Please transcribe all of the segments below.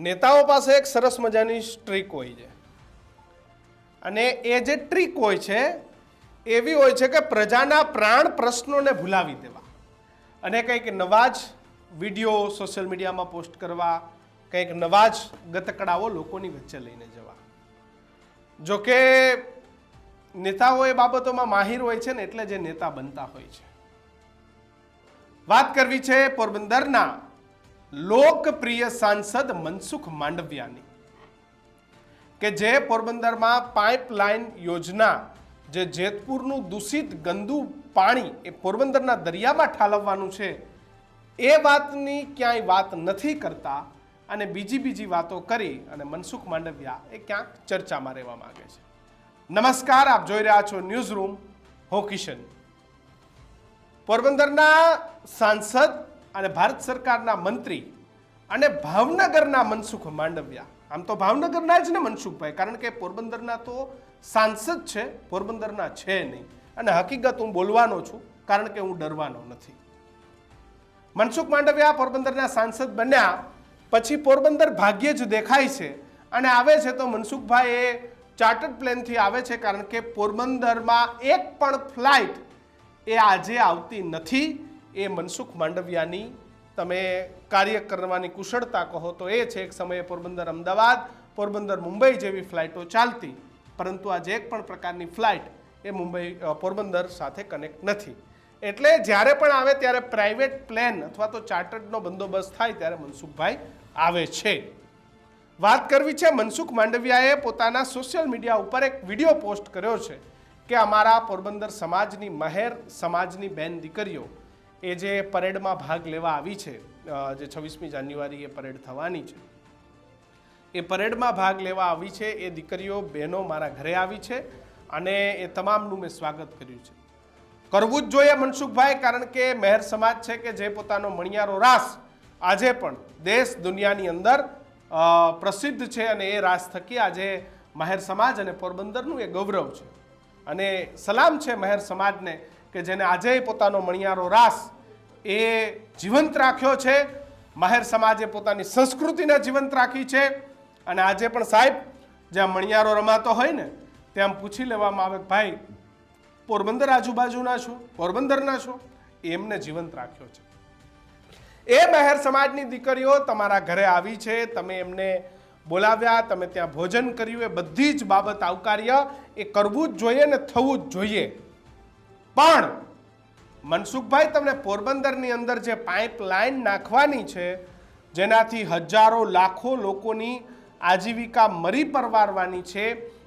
નેતાઓ પાસે એક સરસ મજાની સ્ટ્રીક હોય છે. અને એ જે ટ્રીક હોય છે, એવી હોય છે કે પ્રજાના પ્રાણ પ્રશ્નોને ભૂલાવી દેવા. અને કંઈક નવા જ વીડિયો સોશિયલ મીડિયામાં પોસ્ટ કરવા, કંઈક નવા જ ગતકડાઓ લોકોની વચ્ચે લઈને જવા. જો કે નેતાઓ એ બાબતોમાં માહિર હોય છે ને એટલે જે નેતા બનતા હોય છે. વાત કરવી છે પોરબંદરના લોકપ્રિય સાંસદ મનસુખ માંડવિયાની કે જે પોરબંદરમાં પાઇપલાઇન યોજના, જે જેતપુરનું દૂષિત ગંદુ પાણી એ પોરબંદરના દરિયામાં ઠાલવવાનું છે, એ વાતની ક્યાંય વાત નથી કરતા અને બીજી બીજી વાતો કરી અને મનસુખ માંડવિયા એ ક્યાંક ચર્ચામાં રહેવા માગે છે. નમસ્કાર, આપ જોઈ રહ્યા છો ન્યૂઝ રૂમ, હું કિશન. પોરબંદરના સાંસદ અને ભારત સરકારના મંત્રી અને ભાવનગરના મનસુખ માંડવિયા. આમ તો ભાવનગરના જ ને મનસુખભાઈ, કારણ કે પોરબંદરના તો સાંસદ છે, પોરબંદરના છે નહીં. અને હકીકત હું બોલવાનો છું, કારણ કે હું ડરવાનો નથી. મનસુખ માંડવિયા પોરબંદરના સાંસદ બન્યા, પછી પોરબંદર ભાગ્યે જ દેખાય છે. અને આવે છે તો મનસુખભાઈ એ ચાર્ટર્ડ પ્લેનથી આવે છે, કારણ કે પોરબંદરમાં એક પણ ફ્લાઇટ એ આજે આવતી નથી. એ મનસુખ માંડવિયાની તમે કાર્ય કરવાની કુશળતા કહો તો એ છે, એક સમયે પોરબંદર અમદાવાદ, પોરબંદર મુંબઈ જેવી ફ્લાઇટો ચાલતી. પરંતુ આજે એક પણ પ્રકારની ફ્લાઇટ એ મુંબઈ પોરબંદર સાથે કનેક્ટ નથી. એટલે જ્યારે પણ આવે ત્યારે પ્રાઇવેટ પ્લેન અથવા તો ચાર્ટર્ડનો બંદોબસ્ત થાય ત્યારે મનસુખભાઈ આવે છે. વાત કરવી છે, મનસુખ માંડવિયાએ પોતાના સોશિયલ મીડિયા ઉપર એક વીડિયો પોસ્ટ કર્યો છે કે અમારા પોરબંદર સમાજની મહેર, સમાજની બેન દીકરીઓ એ જે પરેડમાં ભાગ લેવા આવી છે જે છવ્વીસમી જાન્યુઆરી એ પરેડ થવાની છે, એ પરેડમાં ભાગ લેવા આવી છે, એ દીકરીઓ, બહેનો મારા ઘરે આવી છે અને એ તમામનું મેં સ્વાગત કર્યું છે. કરવું જ જોઈએ મનસુખભાઈ, કારણ કે મહેર સમાજ છે કે જે પોતાનો મણિયારો રાસ આજે પણ દેશ દુનિયાની અંદર પ્રસિદ્ધ છે અને એ રાસ થકી આજે મહેર સમાજ અને પોરબંદરનું એ ગૌરવ છે. અને સલામ છે મહેર સમાજને કે જેને આજે પોતાનો મણિયારો રાસ એ જીવંત રાખ્યો છે. માહેર સમાજે પોતાની સંસ્કૃતિને જીવંત રાખી છે. અને આજે પણ સાહેબ, જ્યાં મણિયારો રમાતો હોય ને, ત્યાં પૂછી લેવામાં આવે ભાઈ, પોરબંદર આજુબાજુના છો, પોરબંદરના છો? એમને જીવંત રાખ્યો છે. એ મહેર સમાજની દીકરીઓ તમારા ઘરે આવી છે. તમે એમને બોલાવ્યા, તમે ત્યાં ભોજન કર્યું, એ બધી જ બાબત આવકાર્ય, એ કરવું જ જોઈએ ને થવું જ જોઈએ. પણ મનસુખભાઈ, તમને પોરબંદરની અંદર જે પાઇપલાઇન નાખવાની છે, જેનાથી હજારો લાખો લોકોની આજીવિકા મરી પરવારવાની છે,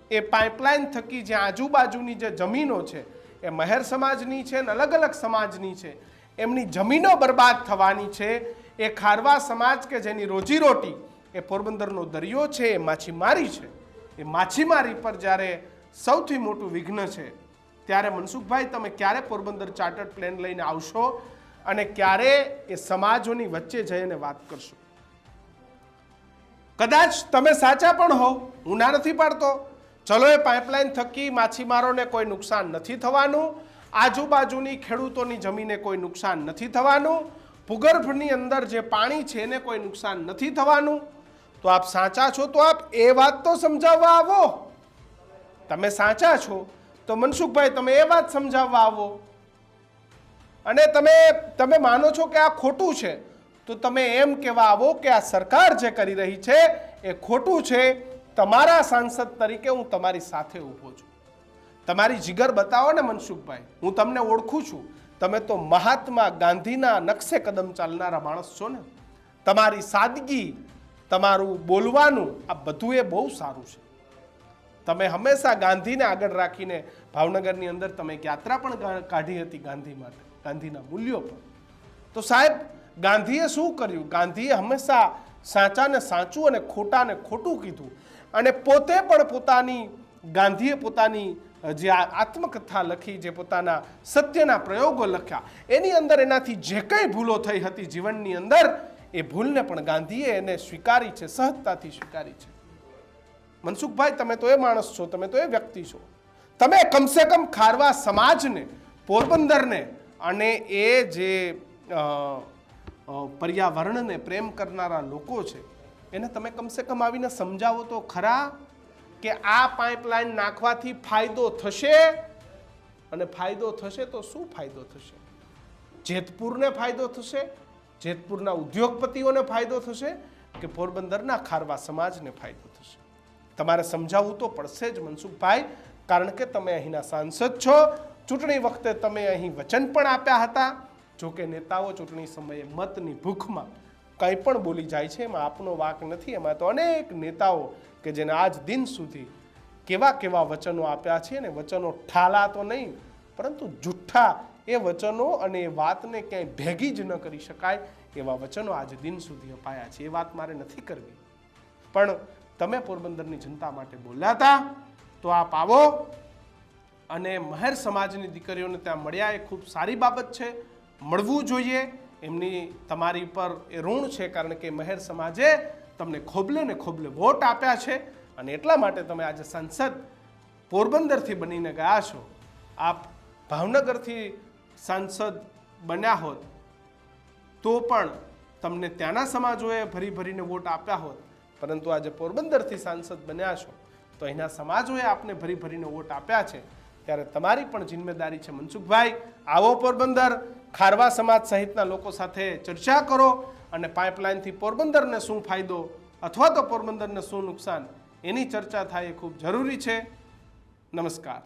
એ પાઇપલાઇન થકી જે આજુબાજુની જે જમીનો છે, એ મહેર સમાજની છે ને અલગ અલગ સમાજની છે, એમની જમીનો બરબાદ થવાની છે, એ ખારવા સમાજ કે જેની રોજીરોટી એ પોરબંદરનો દરિયો છે, એ માછીમારી છે, એ માછીમારી પર જ્યારે સૌથી મોટું વિઘ્ન છે ત્યારે મનસુખભાઈ, તમે ક્યારે પોરબંદર ચાર્ટર્ડ પ્લેન લઈને આવશો અને ક્યારે એ સમાજોની વચ્ચે જઈને વાત કરશો? કદાચ તમે સાચા પણ હો હું ના નથી પાડતો. ચલો એ પાઇપલાઇન થકી માછીમારોને કોઈ નુકસાન નથી થવાનું, આજુબાજુની ખેડૂતોની જમીને કોઈ નુકસાન નથી થવાનું, ભૂગર્ભની અંદર જે પાણી છે એને કોઈ નુકસાન નથી થવાનું. તો આપ સાચા છો તો આપ એ વાત તો સમજાવવા આવો. તમે સાચા છો તો મનસુખભાઈ, તમે એ વાત સમજાવવા આવો. અને તમે તમે માનો છો કે આ ખોટું છે? તો તમે એમ કહેવા આવો કે આ સરકાર જે કરી રહી છે, એ ખોટું છે. તમારા સાંસદ તરીકે હું તમારી સાથે ઊભો છું. તમારી જીગર બતાવો ને મનસુખભાઈ, હું તમને ઓળખું છું. તમે તો મહાત્મા ગાંધીના નકશે કદમ ચાલનારા માણસ છો ને. તમારી સાદગી, તમારું બોલવાનું આ બધું એ બહુ સારું છે. તમે હંમેશા ગાંધીને આગળ રાખીને ભાવનગરની અંદર તમે યાત્રા પણ કાઢી હતી ગાંધી માટે, ગાંધીના મૂલ્યો પર. તો સાહેબ, ગાંધીએ શું કર્યું? ગાંધીએ હંમેશા સાચાને સાચું અને ખોટાને ખોટું કીધું. અને પોતે પણ પોતાની, ગાંધીએ પોતાની જે આત્મકથા લખી, જે પોતાના સત્યના પ્રયોગો લખ્યા, એની અંદર એનાથી જે કંઈ ભૂલો થઈ હતી જીવનની અંદર, એ ભૂલને પણ ગાંધીએ એને સ્વીકારી છે, સહજતાથી સ્વીકારી છે. મનસુખભાઈ, તમે તો એ માણસ છો, તમે તો એ વ્યક્તિ છો. તમે કમસે કમ ખારવા સમાજને, પોરબંદરને અને એ જે પર્યાવરણને પ્રેમ કરનારા લોકો છે, એને તમે કમસે કમ આવીને સમજાવો તો ખરા કે આ પાઇપલાઇન નાખવાથી ફાયદો થશે અને ફાયદો થશે તો શું ફાયદો થશે? જેતપુરને ફાયદો થશે, જેતપુરના ઉદ્યોગપતિઓને ફાયદો થશે કે પોરબંદરના ખારવા સમાજને ફાયદો થશે? તમારે સમજાવવું તો પડશે જ મનસુખભાઈ, કારણ કે તમે અહીંના સાંસદ છો. ચૂંટણી વખતે તમે અહીં વચન પણ આપ્યા હતા. જો કે નેતાઓ ચૂંટણી સમયે મતની ભૂખમાં કંઈ પણ બોલી જાય છે, એમાં આપનો વાક નથી. એમાં તો અનેક નેતાઓ કે જેને આજ દિન સુધી કેવા કેવા વચનો આપ્યા છે ને વચનો ઠાલા તો નહીં, પરંતુ જુઠ્ઠા એ વચનો અને એ વાતને ક્યાંય ભેગી જ ન કરી શકાય એવા વચનો આજ દિન સુધી અપાયા છે. એ વાત મારે નથી કરવી. પણ તમે પોરબંદરની જનતા માટે બોલ્યા હતા, તો આપ આવો અને મહેર સમાજની દીકરીઓને ત્યાં મળ્યા એ ખૂબ સારી બાબત છે. મળવું જોઈએ, એમની તમારી પર એ ઋણ છે કારણ કે મહેર સમાજે તમને ખોબલે ને ખોબલે વોટ આપ્યા છે અને એટલા માટે તમે આજે સાંસદ પોરબંદરથી બનીને ગયા છો. આપ ભાવનગરથી સાંસદ બન્યા હોત તો પણ તમને ત્યાંના સમાજોએ ભરી ભરીને વોટ આપ્યા હોત. પરંતુ આજે પોરબંદરથી સાંસદ બન્યા છો, તો અહીંના સમાજોએ આપને ભરી ભરીને વોટ આપ્યા છે. ત્યારે તમારી પણ જિમ્મેદારી છે મનસુખભાઈ. આવો પોરબંદર. ખારવા સમાજ સહિતના લોકો સાથે ચર્ચા કરો અને પાઇપલાઇનથી પોરબંદરને શું ફાયદો અથવા તો પોરબંદરને શું નુકસાન, એની ચર્ચા થાય એ ખૂબ જરૂરી છે. નમસ્કાર.